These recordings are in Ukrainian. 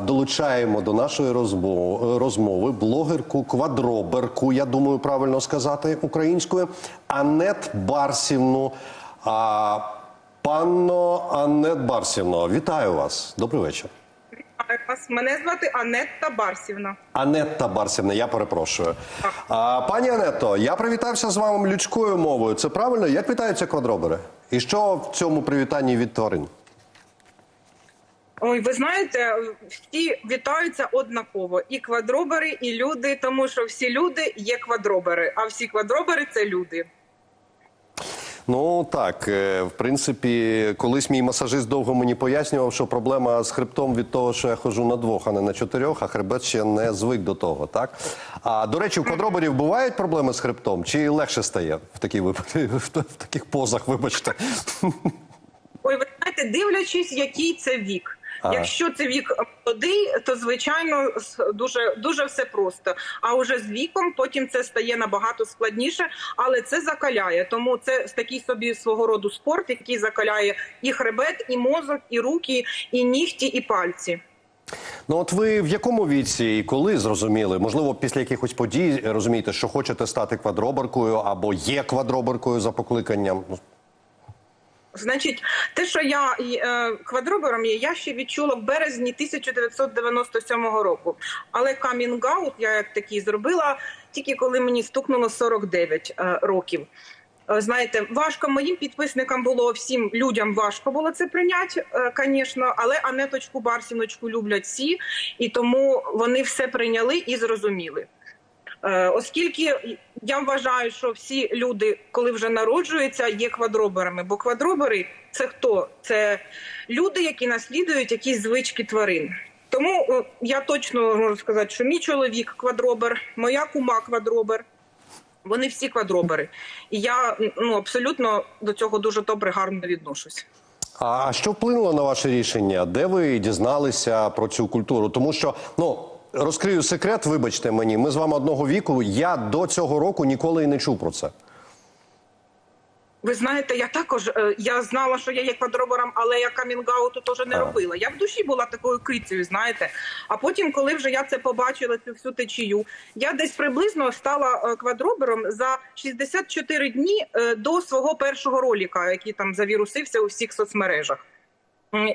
Долучаємо до нашої розмови, розмови блогерку квадроберку, я думаю, правильно сказати українською, Анет Барсівну. А, панно Анет Барсівно, вітаю вас. Добрий вечір. Вітаю вас. Мене звати Анетта Барсівна. Анетта Барсівна, я перепрошую. А, пані Анетто, я привітався з вами людською мовою. Це правильно? Як вітаються квадробери? І що в цьому привітанні від тварин? Ой, ви знаєте, всі вітаються однаково. І квадробери, і люди, тому що всі люди є квадробери, а всі квадробери це люди. Ну так, е, в принципі, колись мій масажист довго мені пояснював, що проблема з хребтом від того, що я ходжу на двох, а не на чотирьох, а хребет ще не звик до того. Так а до речі, у квадроберів бувають проблеми з хребтом? Чи легше стає в такі в таких позах? Вибачте. Ой, ви знаєте, дивлячись, який це вік. Ага. Якщо це вік молодий, то звичайно дуже дуже все просто. А уже з віком потім це стає набагато складніше, але це закаляє. Тому це такий собі свого роду спорт, який закаляє і хребет, і мозок, і руки, і нігті, і пальці. Ну от ви в якому віці і коли зрозуміли? Можливо, після якихось подій розумієте, що хочете стати квадроберкою або є квадроберкою за покликанням? Значить, те, що я е, квадробером є, я ще відчула в березні 1997 року. Але камінг-аут я як такий зробила тільки коли мені стукнуло 49 е, років. Е, Знаєте, важко моїм підписникам було всім людям важко було це прийняти, звісно, але Анеточку Барсіночку люблять всі, і тому вони все прийняли і зрозуміли. Е, Оскільки я вважаю, що всі люди, коли вже народжуються, є квадроберами. Бо квадробери це хто? Це люди, які наслідують якісь звички тварин. Тому е, я точно можу сказати, що мій чоловік квадробер, моя кума квадробер. Вони всі квадробери, і я ну абсолютно до цього дуже добре гарно відношусь. А що вплинуло на ваше рішення? Де ви дізналися про цю культуру? Тому що ну розкрию секрет, вибачте мені, ми з вами одного віку. Я до цього року ніколи і не чув про це. Ви знаєте, я також е, я знала, що я є квадробером, але я камінгауту теж не робила. Я в душі була такою кицею, знаєте. А потім, коли вже я це побачила, цю всю течію, я десь приблизно стала е, квадробером за 64 дні е, до свого першого роліка, який там завірусився у всіх соцмережах.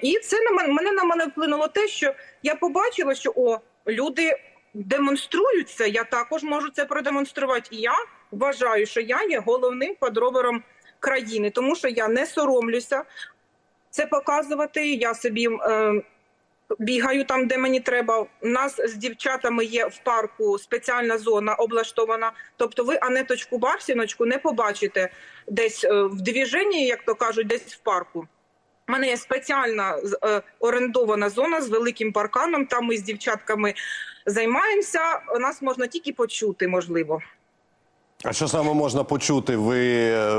І це на мене на мене вплинуло те, що я побачила, що о, люди демонструються. Я також можу це продемонструвати. І я вважаю, що я є головним квадробером країни, тому що я не соромлюся це показувати. Я собі е, бігаю там, де мені треба. У нас з дівчатами є в парку спеціальна зона облаштована. Тобто, ви Анеточку Барсіночку не побачите десь е, в двіженні, як то кажуть, десь в парку. У мене є спеціальна е, орендована зона з великим парканом. Там ми з дівчатками займаємося. Нас можна тільки почути, можливо. А що саме можна почути? Ви, е,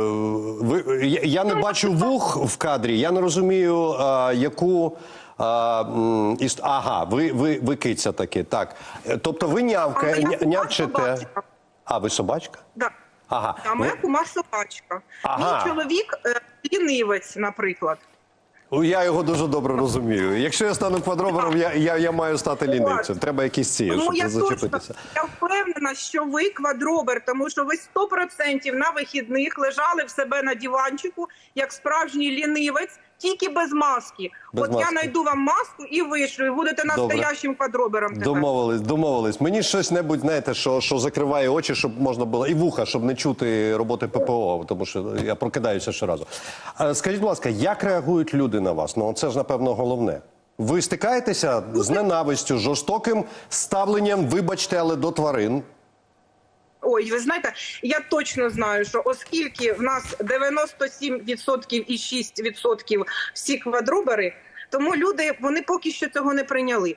ви я, я не бачу вух в кадрі. Я не розумію, а, яку. А, іс- ага, ви, ви, ви киця таки. Так. Тобто ви нявка, нявчите. собачка. А, ви собачка? Да. Ага. А моя кума собачка. Ага. Мій чоловік е, лінивець, наприклад. Ну, Я його дуже добре розумію. Якщо я стану квадробером, я, я, я маю стати лінивцем. Треба якісь ці, Тому щоб я зачепитися. точно я впевнена, що ви квадробер, тому що ви 100% на вихідних лежали в себе на диванчику, як справжній лінивець, тільки без маски. Без От я маски. знайду вам маску і вишлю, і будете настоящим квадробером. тепер. Домовились, домовились. Мені щось небудь, знаєте, що, що закриває очі, щоб можна було і вуха, щоб не чути роботи ППО, тому що я прокидаюся щоразу. А Скажіть, будь ласка, як реагують люди на вас? Ну це ж напевно головне. Ви стикаєтеся з ненавистю, жорстоким ставленням, вибачте, але до тварин. Ой, ви знаєте, я точно знаю, що оскільки в нас 97% і 6% всі квадробери, тому люди вони поки що цього не прийняли.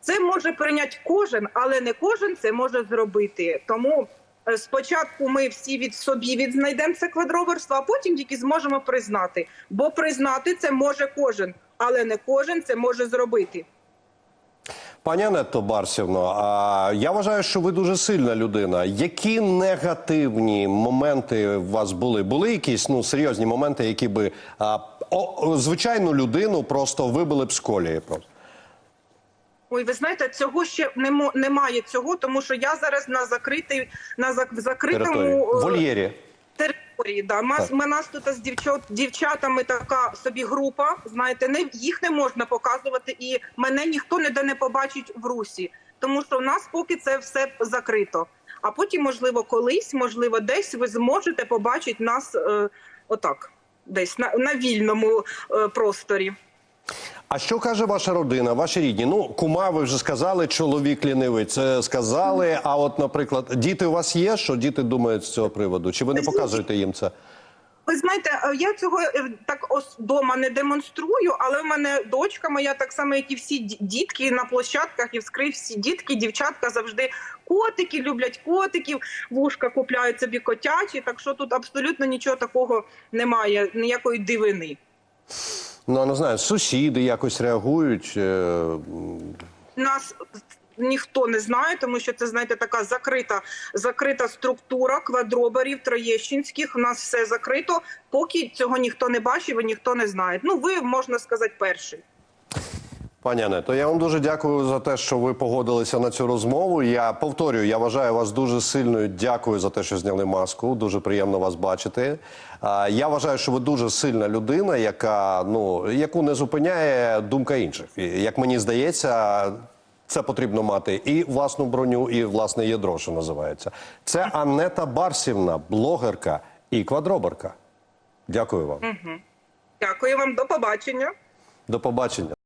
Це може прийняти кожен, але не кожен це може зробити. Тому е, спочатку ми всі від собі відзнайдемо це квадроберство, а потім тільки зможемо признати. Бо признати це може кожен, але не кожен це може зробити. Пані Анетто Барсівно, а я вважаю, що ви дуже сильна людина. Які негативні моменти у вас були? Були якісь ну серйозні моменти, які би а, о, звичайну людину просто вибили б з колії? Просто Ой, ви знаєте, цього ще не немає цього, тому що я зараз на закритий на зак- закритому Території. е, Вольєрі. Території. Да. Мас, ми нас тут з дівчат, дівчатами така собі група. Знаєте, не їх не можна показувати, і мене ніхто ніде не побачить в русі, тому що в нас поки це все закрито. А потім, можливо, колись, можливо, десь ви зможете побачити нас е, отак, десь на, на вільному е, просторі. А що каже ваша родина, ваші рідні? Ну, кума, ви вже сказали, чоловік лінивий. Це сказали. А от, наприклад, діти у вас є? Що діти думають з цього приводу? Чи ви не показуєте їм це? Ви знаєте, е, я цього е, так ось дома не демонструю, але в мене дочка моя, так само, як і всі дітки на площадках і вскрив всі дітки, дівчатка завжди котики, люблять котиків, вушка купляють собі котячі. Так що тут абсолютно нічого такого немає, ніякої дивини. Ну, не знаю, сусіди якось реагують. е, Нас ніхто не знає, тому що це знаєте така закрита, закрита структура квадроберів троєщинських. У нас все закрито. Поки цього ніхто не бачив і ніхто не знає. Ну ви можна сказати перший. Пані Ането, я вам дуже дякую за те, що ви погодилися на цю розмову. Я повторюю, я вважаю вас дуже сильною. Дякую за те, що зняли маску. Дуже приємно вас бачити. Я вважаю, що ви дуже сильна людина, яка ну яку не зупиняє думка інших. Як мені здається, це потрібно мати і власну броню, і власне ядро, що називається. Це Аннета Барсівна, блогерка і квадроберка. Дякую вам. Дякую вам, до побачення. До побачення.